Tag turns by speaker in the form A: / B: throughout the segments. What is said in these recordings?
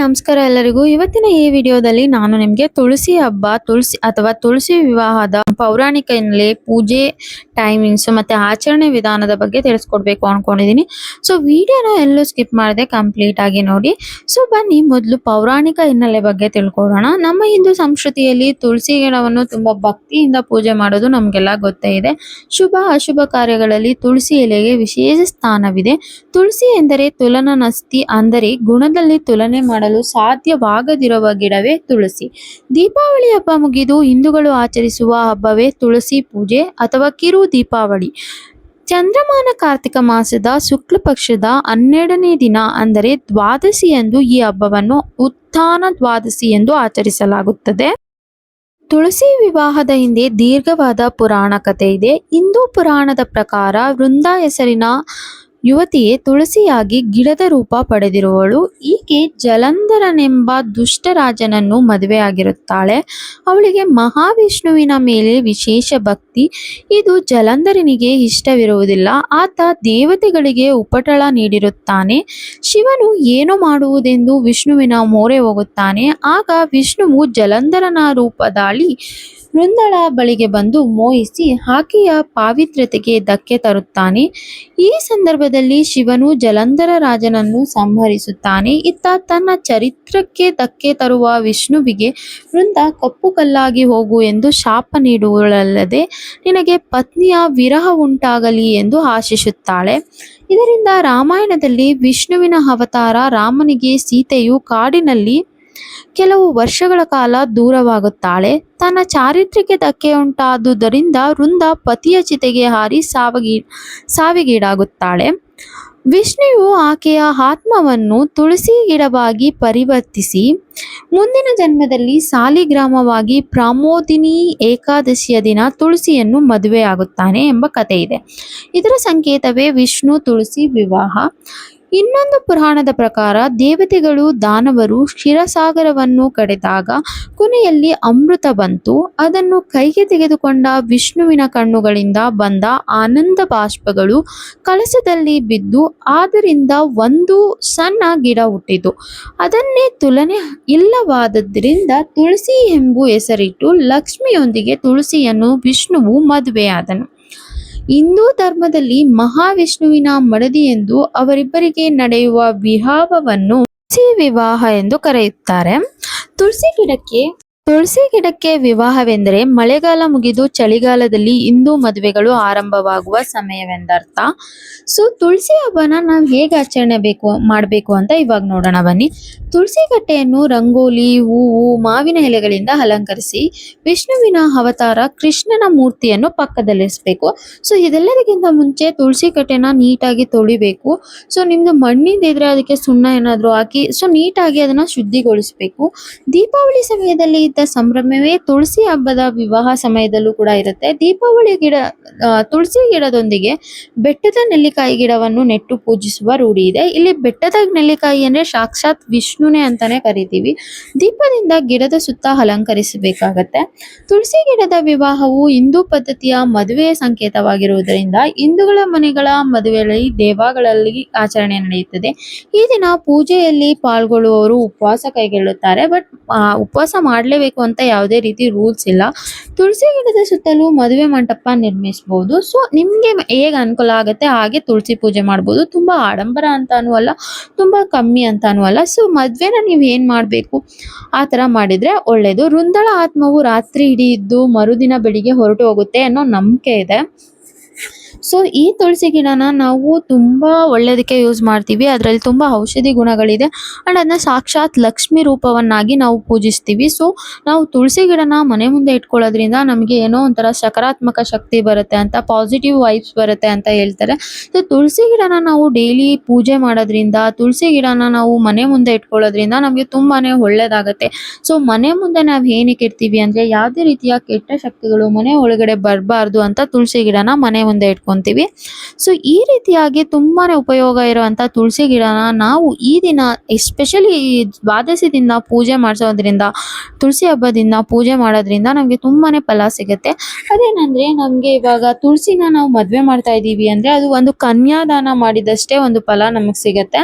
A: ನಮಸ್ಕಾರ ಎಲ್ಲರಿಗೂ. ಇವತ್ತಿನ ಈ ವಿಡಿಯೋದಲ್ಲಿ ನಾನು ನಿಮಗೆ ತುಳಸಿ ಹಬ್ಬ, ತುಳಸಿ ಅಥವಾ ತುಳಸಿ ವಿವಾಹದ ಪೌರಾಣಿಕ ಹಿನ್ನೆಲೆ ಪೂಜೆ ಟೈಮಿಂಗ್ಸ್ ಮತ್ತೆ ಆಚರಣೆ ವಿಧಾನದ ಬಗ್ಗೆ ತಿಳಿಸ್ಕೊಡ್ಬೇಕು ಅನ್ಕೊಂಡಿದೀನಿ. ಸೊ ವಿಡಿಯೋನ ಎಲ್ಲೂ ಸ್ಕಿಪ್ ಮಾಡಿದೆ ಕಂಪ್ಲೀಟ್ ಆಗಿ ನೋಡಿ. ಸೊ ಬನ್ನಿ ಮೊದಲು ಪೌರಾಣಿಕ ಹಿನ್ನೆಲೆ ಬಗ್ಗೆ ತಿಳ್ಕೊಡೋಣ ನಮ್ಮ ಹಿಂದೂ ಸಂಸ್ಕೃತಿಯಲ್ಲಿ ತುಳಸಿ ಗಿಡವನ್ನು ತುಂಬಾ ಭಕ್ತಿಯಿಂದ ಪೂಜೆ ಮಾಡೋದು ನಮಗೆಲ್ಲ ಗೊತ್ತೇ ಇದೆ. ಶುಭ, ಅಶುಭ ಕಾರ್ಯಗಳಲ್ಲಿ ತುಳಸಿ ಎಲೆಗೆ ವಿಶೇಷ ಸ್ಥಾನವಿದೆ. ತುಳಸಿ ಎಂದರೆ ತುಲನನಸ್ತಿ, ಅಂದರೆ ಗುಣದಲ್ಲಿ ತುಲನೆ ಮಾಡಲು ಸಾಧ್ಯವಾಗದಿರುವ ಗಿಡವೇ ತುಳಸಿ. ದೀಪಾವಳಿ ಹಬ್ಬ ಮುಗಿದು ಹಿಂದೂಗಳು ಆಚರಿಸುವ ಹಬ್ಬವೇ ತುಳಸಿ ಪೂಜೆ ಅಥವಾ ಕಿರು ದೀಪಾವಳಿ. ಚಂದ್ರಮಾನ ಕಾರ್ತಿಕ ಮಾಸದ ಶುಕ್ಲ ಪಕ್ಷದ ಹನ್ನೆರಡನೇ ದಿನ ಅಂದರೆ ದ್ವಾದಶಿಯಂದು ಈ ಹಬ್ಬವನ್ನು ಉತ್ಥಾನ ದ್ವಾದಶಿ ಎಂದು ಆಚರಿಸಲಾಗುತ್ತದೆ. ತುಳಸಿ ವಿವಾಹದ ಹಿಂದೆ ದೀರ್ಘವಾದ ಪುರಾಣ ಕಥೆ ಇದೆ. ಹಿಂದೂ ಪುರಾಣದ ಪ್ರಕಾರ ವೃಂದ ಹೆಸರಿನ ಯುವತಿಯೇ, ತುಳಸಿಯಾಗಿ ಗಿಡದ ರೂಪ ಪಡೆದಿರುವಳು. ಈಕೆ ಜಲಂಧರನೆಂಬ ದುಷ್ಟರಾಜನನ್ನು ಮದುವೆಯಾಗಿರುತ್ತಾಳೆ. ಅವಳಿಗೆ ಮಹಾವಿಷ್ಣುವಿನ ಮೇಲೆ ವಿಶೇಷ ಭಕ್ತಿ. ಇದು ಜಲಂಧರನಿಗೆ ಇಷ್ಟವಿರುವುದಿಲ್ಲ. ಆತ ದೇವತೆಗಳಿಗೆ ಉಪಟಳ ನೀಡಿರುತ್ತಾನೆ. ಶಿವನು ಏನು ಮಾಡುವುದೆಂದು ವಿಷ್ಣುವಿನ ಮೋರೆ ಹೋಗುತ್ತಾನೆ. ಆಗ ವಿಷ್ಣುವು ಜಲಂಧರನ ರೂಪದಾಳಿ ವೃಂದಳ ಬಳಿಗೆ ಬಂದು ಮೋಹಿಸಿ ಆಕೆಯ ಪಾವಿತ್ರ್ಯತೆಗೆ ಧಕ್ಕೆ ತರುತ್ತಾನೆ. ಈ ಸಂದರ್ಭದಲ್ಲಿ ಶಿವನು ಜಲಂಧರ ರಾಜನನ್ನು ಸಂಹರಿಸುತ್ತಾನೆ. ಇತ್ತ ತನ್ನ ಚರಿತ್ರಕ್ಕೆ ಧಕ್ಕೆ ತರುವ ವಿಷ್ಣುವಿಗೆ ವೃಂದ ಕಪ್ಪು ಕಲ್ಲಾಗಿ ಹೋಗು ಎಂದು ಶಾಪ ನೀಡುವಳಲ್ಲದೆ ನಿನಗೆ ಪತ್ನಿಯ ವಿರಹ ಉಂಟಾಗಲಿ ಎಂದು ಆಶಿಸುತ್ತಾಳೆ. ಇದರಿಂದ ರಾಮಾಯಣದಲ್ಲಿ ವಿಷ್ಣುವಿನ ಅವತಾರ ರಾಮನಿಗೆ ಸೀತೆಯು ಕಾಡಿನಲ್ಲಿ ಕೆಲವು ವರ್ಷಗಳ ಕಾಲ ದೂರವಾಗುತ್ತಾಳೆ. ತನ್ನ ಚಾರಿತ್ರ್ಯಕ್ಕೆ ಧಕ್ಕೆಯುಂಟಾದುದರಿಂದ ವೃಂದ ಪತಿಯ ಚಿತೆಗೆ ಹಾರಿ ಸಾವಗಿ, ಸಾವಿಗೀಡಾಗುತ್ತಾಳೆ. ವಿಷ್ಣುವು ಆಕೆಯ ಆತ್ಮವನ್ನು ತುಳಸಿ ಗಿಡವಾಗಿ ಪರಿವರ್ತಿಸಿ, ಮುಂದಿನ ಜನ್ಮದಲ್ಲಿ ಸಾಲಿಗ್ರಾಮವಾಗಿ ಪ್ರಾಮೋದಿನಿ ಏಕಾದಶಿಯ ದಿನ ತುಳಸಿಯನ್ನು ಮದುವೆಯಾಗುತ್ತಾನೆ ಎಂಬ ಕಥೆ ಇದೆ ಇದರ ಸಂಕೇತವೇ ವಿಷ್ಣು ತುಳಸಿ ವಿವಾಹ. ಇನ್ನೊಂದು ಪುರಾಣದ ಪ್ರಕಾರ ದೇವತೆಗಳು ದಾನವರು ಕ್ಷೀರಸಾಗರವನ್ನು ಕಡೆದಾಗ ಕೊನೆಯಲ್ಲಿ ಅಮೃತ ಬಂತು. ಅದನ್ನು ಕೈಗೆ ತೆಗೆದುಕೊಂಡ ವಿಷ್ಣುವಿನ ಕಣ್ಣುಗಳಿಂದ ಬಂದ ಆನಂದ ಬಾಷ್ಪಗಳು ಕಳಸದಲ್ಲಿ ಬಿದ್ದು ಆದ್ದರಿಂದ ಒಂದು ಸಣ್ಣ ಗಿಡ ಹುಟ್ಟಿತು. ಅದನ್ನೇ ತುಲನೆ ಇಲ್ಲವಾದದ್ದರಿಂದ ತುಳಸಿ ಎಂಬು ಹೆಸರಿಟ್ಟು ಲಕ್ಷ್ಮಿಯೊಂದಿಗೆ ತುಳಸಿಯನ್ನು ವಿಷ್ಣುವು ಮದುವೆಯಾದನು. ಹಿಂದೂ ಧರ್ಮದಲ್ಲಿ ಮಹಾವಿಷ್ಣುವಿನ ಮಡದಿ ಎಂದು ಅವರಿಬ್ಬರಿಗೆ ನಡೆಯುವ ವಿವಾಹವನ್ನು ತುಳಸಿ ವಿವಾಹ ಎಂದು ಕರೆಯುತ್ತಾರೆ. ತುಳಸಿ ಗಿಡಕ್ಕೆ ತುಳಸಿ ಗಿಡಕ್ಕೆ ವಿವಾಹವೆಂದರೆ ಮಳೆಗಾಲ ಮುಗಿದು ಚಳಿಗಾಲದಲ್ಲಿ ಹಿಂದೂ ಮದುವೆಗಳು ಆರಂಭವಾಗುವ ಸಮಯವೆಂದರ್ಥ. ಸೊ, ತುಳಸಿ ಹಬ್ಬನ ನಾವು ಹೇಗೆ ಆಚರಣೆ ಬೇಕು, ಮಾಡಬೇಕು ಅಂತ ಇವಾಗ ನೋಡೋಣ ಬನ್ನಿ. ತುಳಸಿ ಕಟ್ಟೆಯನ್ನು ರಂಗೋಲಿ, ಹೂವು, ಮಾವಿನ ಎಲೆಗಳಿಂದ ಅಲಂಕರಿಸಿ ವಿಷ್ಣುವಿನ ಅವತಾರ ಕೃಷ್ಣನ ಮೂರ್ತಿಯನ್ನು ಪಕ್ಕದಲ್ಲಿರಿಸಬೇಕು. ಸೊ ಇದೆಲ್ಲದಕ್ಕಿಂತ ಮುಂಚೆ ತುಳಸಿ ಕಟ್ಟೆನ ನೀಟಾಗಿ ತೊಳಿಬೇಕು. ಸೊ, ನಿಮ್ದು ಮಣ್ಣಿಂದ ಇದ್ರೆ ಅದಕ್ಕೆ ಸುಣ್ಣ ಏನಾದರೂ ಹಾಕಿ, ಸೊ, ನೀಟಾಗಿ ಅದನ್ನ ಶುದ್ಧಿಗೊಳಿಸಬೇಕು. ದೀಪಾವಳಿ ಸಮಯದಲ್ಲಿ ಇದ್ದ ಸಂಭ್ರಮವೇ ತುಳಸಿ ಹಬ್ಬದ ವಿವಾಹ ಸಮಯದಲ್ಲೂ ಕೂಡ ಇರುತ್ತೆ. ದೀಪಾವಳಿ ಗಿಡ ತುಳಸಿ ಗಿಡದೊಂದಿಗೆ ಬೆಟ್ಟದ ನೆಲ್ಲಿಕಾಯಿ ಗಿಡವನ್ನು ನೆಟ್ಟು ಪೂಜಿಸುವ ರೂಢಿ ಇದೆ. ಇಲ್ಲಿ ಬೆಟ್ಟದ ನೆಲ್ಲಿಕಾಯಿ ಅಂದ್ರೆ ಸಾಕ್ಷಾತ್ ವಿಷ್ಣುನೇ ಅಂತಾನೆ ಕರಿತೀವಿ. ದೀಪದಿಂದ ಗಿಡದ ಸುತ್ತ ಅಲಂಕರಿಸಬೇಕಾಗತ್ತೆ. ತುಳಸಿ ಗಿಡದ ವಿವಾಹವು ಹಿಂದೂ ಪದ್ಧತಿಯ ಮದುವೆಯ ಸಂಕೇತವಾಗಿರುವುದರಿಂದ ಹಿಂದೂಗಳ ಮನೆಗಳ ಮದುವೆಗಳಲ್ಲಿ ದೇವಾಗಳಲ್ಲಿ ಆಚರಣೆ ನಡೆಯುತ್ತದೆ. ಈ ದಿನ ಪೂಜೆಯಲ್ಲಿ ಪಾಲ್ಗೊಳ್ಳುವವರು ಉಪವಾಸ ಕೈಗೊಳ್ಳುತ್ತಾರೆ. ಬಟ್ ಉಪವಾಸ ಮಾಡಲೇಬೇಕು ಅಂತ ಯಾವುದೇ ರೀತಿ ರೂಲ್ಸ್ ಇಲ್ಲ. ತುಳಸಿ ಗಿಡದ ಸುತ್ತಲೂ ಮದುವೆ ಮಂಟಪ ನಿರ್ಮಿಸಬಹುದು ಸೊ ನಿಮ್ಗೆ ಹೇಗೆ ಅನುಕೂಲ ಆಗುತ್ತೆ? ಹಾಗೆ ತುಳಸಿ ಪೂಜೆ ಮಾಡ್ಬೋದು. ತುಂಬಾ ಆಡಂಬರ ಅಂತಾನೂ ಅಲ್ಲ ತುಂಬಾ ಕಮ್ಮಿ ಅಂತಾನೂ ಅಲ್ಲ ಸೊ ಮದುವೆನ ನೀವು ಏನ್ ಮಾಡ್ಬೇಕು? ಆ ತರ ಮಾಡಿದ್ರೆ ಒಳ್ಳೇದು. ವೃಂದಳ ಆತ್ಮವು ರಾತ್ರಿ ಇಡೀ ಇದ್ದು ಮರುದಿನ ಬೆಳಿಗ್ಗೆ ಹೊರಟು ಹೋಗುತ್ತೆ ಅನ್ನೋ ನಂಬಿಕೆ ಇದೆ. ಸೊ ಈ ತುಳಸಿ ಗಿಡನ ನಾವು ತುಂಬಾ ಒಳ್ಳೇದಕ್ಕೆ ಯೂಸ್ ಮಾಡ್ತೀವಿ. ಅದರಲ್ಲಿ ತುಂಬಾ ಔಷಧಿ ಗುಣಗಳಿದೆ. ಅಂಡ್ ಅದನ್ನ ಸಾಕ್ಷಾತ್ ಲಕ್ಷ್ಮಿ ರೂಪವನ್ನಾಗಿ ನಾವು ಪೂಜಿಸ್ತೀವಿ. ಸೊ ನಾವು ತುಳಸಿ ಗಿಡನ ಮನೆ ಮುಂದೆ ಇಟ್ಕೊಳ್ಳೋದ್ರಿಂದ ನಮಗೆ ಏನೋ ಒಂಥರ ಸಕಾರಾತ್ಮಕ ಶಕ್ತಿ ಬರುತ್ತೆ ಅಂತ ಪಾಸಿಟಿವ್ ವೈಬ್ಸ್ ಬರುತ್ತೆ ಅಂತ ಹೇಳ್ತಾರೆ. ಸೊ ತುಳಸಿ ಗಿಡನ ನಾವು ಡೈಲಿ ಪೂಜೆ ಮಾಡೋದ್ರಿಂದ, ತುಳಸಿ ಗಿಡನ ನಾವು ಮನೆ ಮುಂದೆ ಇಟ್ಕೊಳ್ಳೋದ್ರಿಂದ ನಮಗೆ ತುಂಬಾನೇ ಒಳ್ಳೇದಾಗುತ್ತೆ. ಸೊ ಮನೆ ಮುಂದೆ ನಾವು ಏನಕ್ಕೆ ಇರ್ತೀವಿ ಅಂದ್ರೆ ಯಾವುದೇ ರೀತಿಯ ಕೆಟ್ಟ ಶಕ್ತಿಗಳು ಮನೆ ಒಳಗಡೆ ಬರಬಾರ್ದು ಅಂತ ತುಳಸಿ ಗಿಡನ ಮನೆ ಮುಂದೆ ಇಟ್ಕೊಳ್ತೀವಿ. ಇಟ್ಕೊಂತೀವಿ ಸೊ ಈ ರೀತಿಯಾಗಿ ತುಂಬಾ ಉಪಯೋಗ ಇರುವಂತ ತುಳಸಿ ಗಿಡನ ನಾವು ಈ ದಿನ ಎಸ್ಪೆಷಲಿ ಈ ದ್ವಾದಶಿ ದಿನ ಪೂಜೆ ಮಾಡಿಸೋದ್ರಿಂದ, ತುಳಸಿ ಹಬ್ಬದಿಂದ ಪೂಜೆ ಮಾಡೋದ್ರಿಂದ ನಮಗೆ ತುಂಬಾ ಫಲ ಸಿಗುತ್ತೆ. ಅದೇನಂದ್ರೆ, ನಮಗೆ ಇವಾಗ ತುಳಸಿನ ನಾವು ಮದ್ವೆ ಮಾಡ್ತಾ ಇದ್ದೀವಿ ಅಂದ್ರೆ ಅದು ಒಂದು ಕನ್ಯಾದಾನ ಮಾಡಿದಷ್ಟೇ ಒಂದು ಫಲ ನಮಗೆ ಸಿಗುತ್ತೆ.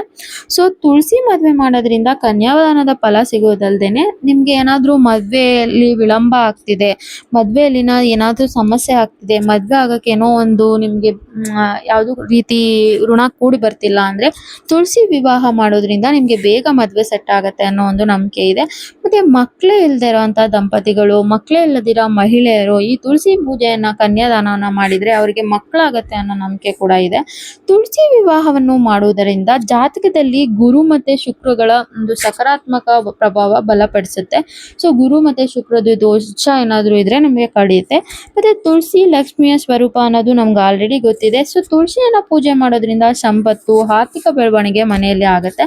A: ಸೊ ತುಳಸಿ ಮದ್ವೆ ಮಾಡೋದ್ರಿಂದ ಕನ್ಯಾದಾನದ ಫಲ ಸಿಗೋದಲ್ದೇನೆ ನಿಮಗೆ ಏನಾದ್ರೂ ಮದ್ವೆಯಲ್ಲಿ ವಿಳಂಬ ಆಗ್ತಿದೆ, ಮದ್ವೆಯಲ್ಲಿನ ಏನಾದ್ರೂ ಸಮಸ್ಯೆ ಆಗ್ತಿದೆ, ಮದ್ವೆ ಆಗಕ್ಕೆ ಏನೋ ಒಂದು ಯಾವುದೋ ರೀತಿ ಋಣ ಕೂಡಿ ಬರ್ತಿಲ್ಲ ಅಂದರೆ ತುಳಸಿ ವಿವಾಹ ಮಾಡೋದ್ರಿಂದ ನಿಮಗೆ ಬೇಗ ಮದುವೆ ಸೆಟ್ ಆಗುತ್ತೆ ಅನ್ನೋ ಒಂದು ನಂಬಿಕೆ ಇದೆ. ಮತ್ತು ಮಕ್ಕಳೇ ಇಲ್ಲದೆ ಇರೋವಂಥ ದಂಪತಿಗಳು ಮಕ್ಕಳೇ ಇಲ್ಲದಿರೋ ಮಹಿಳೆಯರು ಈ ತುಳಸಿ ಪೂಜೆಯನ್ನು, ಕನ್ಯಾದಾನವನ್ನು ಮಾಡಿದರೆ ಅವರಿಗೆ ಮಕ್ಕಳಾಗತ್ತೆ ಅನ್ನೋ ನಂಬಿಕೆ ಕೂಡ ಇದೆ. ತುಳಸಿ ವಿವಾಹವನ್ನು ಮಾಡುವುದರಿಂದ ಜಾತಕದಲ್ಲಿ ಗುರು ಮತ್ತು ಶುಕ್ರಗಳ ಒಂದು ಸಕಾರಾತ್ಮಕ ಪ್ರಭಾವ ಬಲಪಡಿಸುತ್ತೆ. ಸೊ, ಗುರು ಮತ್ತು ಶುಕ್ರದ ದೋಷ ಏನಾದರೂ ಇದ್ದರೆ ನಮಗೆ ಕಡಿಯುತ್ತೆ. ಮತ್ತು ತುಳಸಿ ಲಕ್ಷ್ಮಿಯ ಸ್ವರೂಪ ಅನ್ನೋದು ನಮ್ಗೆ ಆಲ್ರೆಡಿ ಗೊತ್ತಿದೆ. ಸೊ ತುಳಸಿಯನ್ನು ಪೂಜೆ ಮಾಡೋದ್ರಿಂದ ಸಂಪತ್ತು, ಆರ್ಥಿಕ ಬೆಳವಣಿಗೆ ಮನೆಯಲ್ಲಿ ಆಗುತ್ತೆ.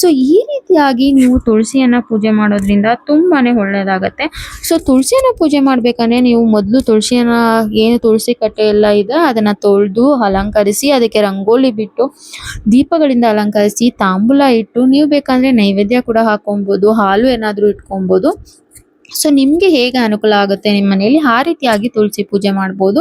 A: ಸೊ ಈ ರೀತಿಯಾಗಿ ನೀವು ತುಳಸಿಯನ್ನು ಪೂಜೆ ಮಾಡೋದ್ರಿಂದ ತುಂಬಾ ಒಳ್ಳೆಯದಾಗತ್ತೆ ಸೊ ತುಳಸಿಯನ್ನು ಪೂಜೆ ಮಾಡಬೇಕಂದ್ರೆ ನೀವು ಮೊದಲು ತುಳಸಿಯನ್ನು ಏನು ತುಳಸಿ ಕಟ್ಟೆ ಎಲ್ಲ ಇದೆ, ಅದನ್ನು ತೊಳೆದು ಅಲಂಕರಿಸಿ, ಅದಕ್ಕೆ ರಂಗೋಲಿ ಬಿಟ್ಟು, ದೀಪಗಳಿಂದ ಅಲಂಕರಿಸಿ, ತಾಂಬೂಲ ಇಟ್ಟು, ನೀವು ಬೇಕಂದರೆ ನೈವೇದ್ಯ ಕೂಡ ಹಾಕೊಬೋದು ಹಾಲು ಏನಾದರೂ ಇಟ್ಕೊಬೋದು ಸೊ ನಿಮಗೆ ಹೇಗೆ ಅನುಕೂಲ ಆಗುತ್ತೆ ನಿಮ್ಮ ಮನೆಯಲ್ಲಿ? ಆ ರೀತಿಯಾಗಿ ತುಳಸಿ ಪೂಜೆ ಮಾಡ್ಬೋದು.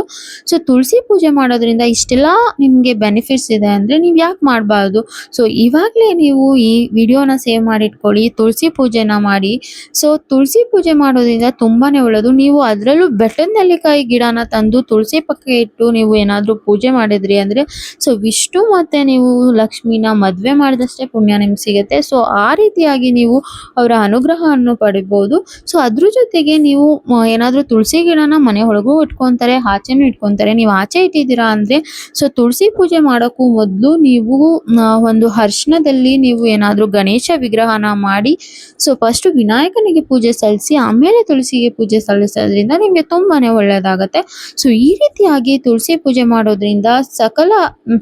A: ಸೊ ತುಳಸಿ ಪೂಜೆ ಮಾಡೋದ್ರಿಂದ ಇಷ್ಟೆಲ್ಲ ನಿಮಗೆ ಬೆನಿಫಿಟ್ಸ್ ಇದೆ ಅಂದರೆ ನೀವು ಯಾಕೆ ಮಾಡಬಾರ್ದು? ಸೊ ಇವಾಗಲೇ ನೀವು ಈ ವಿಡಿಯೋನ ಸೇವ್ ಮಾಡಿ ಇಟ್ಕೊಳ್ಳಿ ತುಳಸಿ ಪೂಜೆನ ಮಾಡಿ. ಸೊ ತುಳಸಿ ಪೂಜೆ ಮಾಡೋದ್ರಿಂದ ತುಂಬಾ ಒಳ್ಳೆಯದು ನೀವು ಅದರಲ್ಲೂ ಬೆಟ್ಟದ ನೆಲ್ಲಿಕಾಯಿ ಗಿಡನ ತಂದು ತುಳಸಿ ಪಕ್ಕ ಇಟ್ಟು ನೀವು ಏನಾದರೂ ಪೂಜೆ ಮಾಡಿದ್ರಿ ಅಂದರೆ ಸೊ ವಿಷ್ಣು ಮತ್ತು ನೀವು ಲಕ್ಷ್ಮಿನ ಮದುವೆ ಮಾಡಿದಷ್ಟೇ ಪುಣ್ಯ ನಿಮ್ಗೆ ಸಿಗುತ್ತೆ. ಸೊ ಆ ರೀತಿಯಾಗಿ ನೀವು ಅವರ ಅನುಗ್ರಹವನ್ನು ಪಡಿಬೋದು. ಸೊ ಅದ್ರ ಜೊತೆಗೆ ನೀವು ಏನಾದರೂ ತುಳಸಿ ಗಿಡನ ಮನೆ ಒಳಗೂ ಇಟ್ಕೊಂತಾರೆ, ಆಚೆನೂ ಇಟ್ಕೊಂತಾರೆ. ನೀವು ಆಚೆ ಇಟ್ಟಿದ್ದೀರಾ ಅಂದರೆ, ಸೊ ತುಳಸಿ ಪೂಜೆ ಮಾಡೋಕ್ಕೂ ಮೊದಲು ನೀವು ಒಂದು ಹರ್ಷಣದಲ್ಲಿ ನೀವು ಏನಾದರೂ ಗಣೇಶ ವಿಗ್ರಹನ ಮಾಡಿ, ಸೊ ಫಸ್ಟು ವಿನಾಯಕನಿಗೆ ಪೂಜೆ ಸಲ್ಲಿಸಿ, ಆಮೇಲೆ ತುಳಸಿಗೆ ಪೂಜೆ ಸಲ್ಲಿಸೋದ್ರಿಂದ ನಿಮಗೆ ತುಂಬಾ ಒಳ್ಳೆಯದಾಗತ್ತೆ ಸೊ ಈ ರೀತಿಯಾಗಿ ತುಳಸಿ ಪೂಜೆ ಮಾಡೋದ್ರಿಂದ ಸಕಲ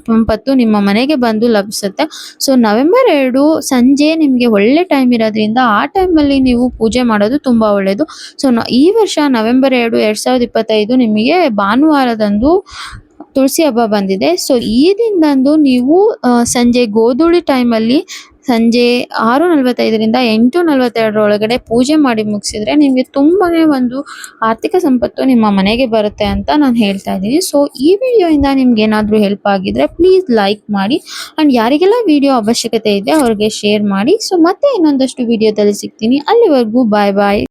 A: ಸಂಪತ್ತು ನಿಮ್ಮ ಮನೆಗೆ ಬಂದು ಲಭಿಸುತ್ತೆ. ಸೊ ನವೆಂಬರ್ ಎರಡು ಸಂಜೆ ನಿಮಗೆ ಒಳ್ಳೆ ಟೈಮ್ ಇರೋದ್ರಿಂದ ಆ ಟೈಮಲ್ಲಿ ನೀವು ಪೂಜೆ ಮಾಡೋದು ತುಂಬ ಒಳ್ಳೆಯದು ಸೊ ಈ ವರ್ಷ ನವೆಂಬರ್ ಎರಡು ಎರಡು ಸಾವಿರದ ಇಪ್ಪತ್ತೈದು ನಿಮಗೆ ಭಾನುವಾರದಂದು ತುಳಸಿ ಹಬ್ಬ ಬಂದಿದೆ. ಸೊ ಈ ದಿನದಂದು ನೀವು ಸಂಜೆ ಗೋಧೂಳಿ ಟೈಮಲ್ಲಿ ಸಂಜೆ ಆರು ನಲವತ್ತೈದರಿಂದ ಎಂಟು ನಲವತ್ತೆರಡರೊಳಗಡೆ ಪೂಜೆ ಮಾಡಿ ಮುಗಿಸಿದ್ರೆ ನಿಮಗೆ ತುಂಬಾ ಒಂದು ಆರ್ಥಿಕ ಸಂಪತ್ತು ನಿಮ್ಮ ಮನೆಗೆ ಬರುತ್ತೆ ಅಂತ ನಾನು ಹೇಳ್ತಾ ಇದ್ದೀನಿ. ಸೊ ಈ ವಿಡಿಯೋಯಿಂದ ನಿಮ್ಗೆ ಏನಾದರೂ ಹೆಲ್ಪ್ ಆಗಿದ್ರೆ ಪ್ಲೀಸ್ ಲೈಕ್ ಮಾಡಿ ಆ್ಯಂಡ್ ಯಾರಿಗೆಲ್ಲ ವಿಡಿಯೋ ಅವಶ್ಯಕತೆ ಇದೆ ಅವ್ರಿಗೆ ಶೇರ್ ಮಾಡಿ. ಸೊ ಮತ್ತೆ ಇನ್ನೊಂದಷ್ಟು ವಿಡಿಯೋದಲ್ಲಿ ಸಿಗ್ತೀನಿ. ಅಲ್ಲಿವರೆಗೂ ಬಾಯ್ ಬಾಯ್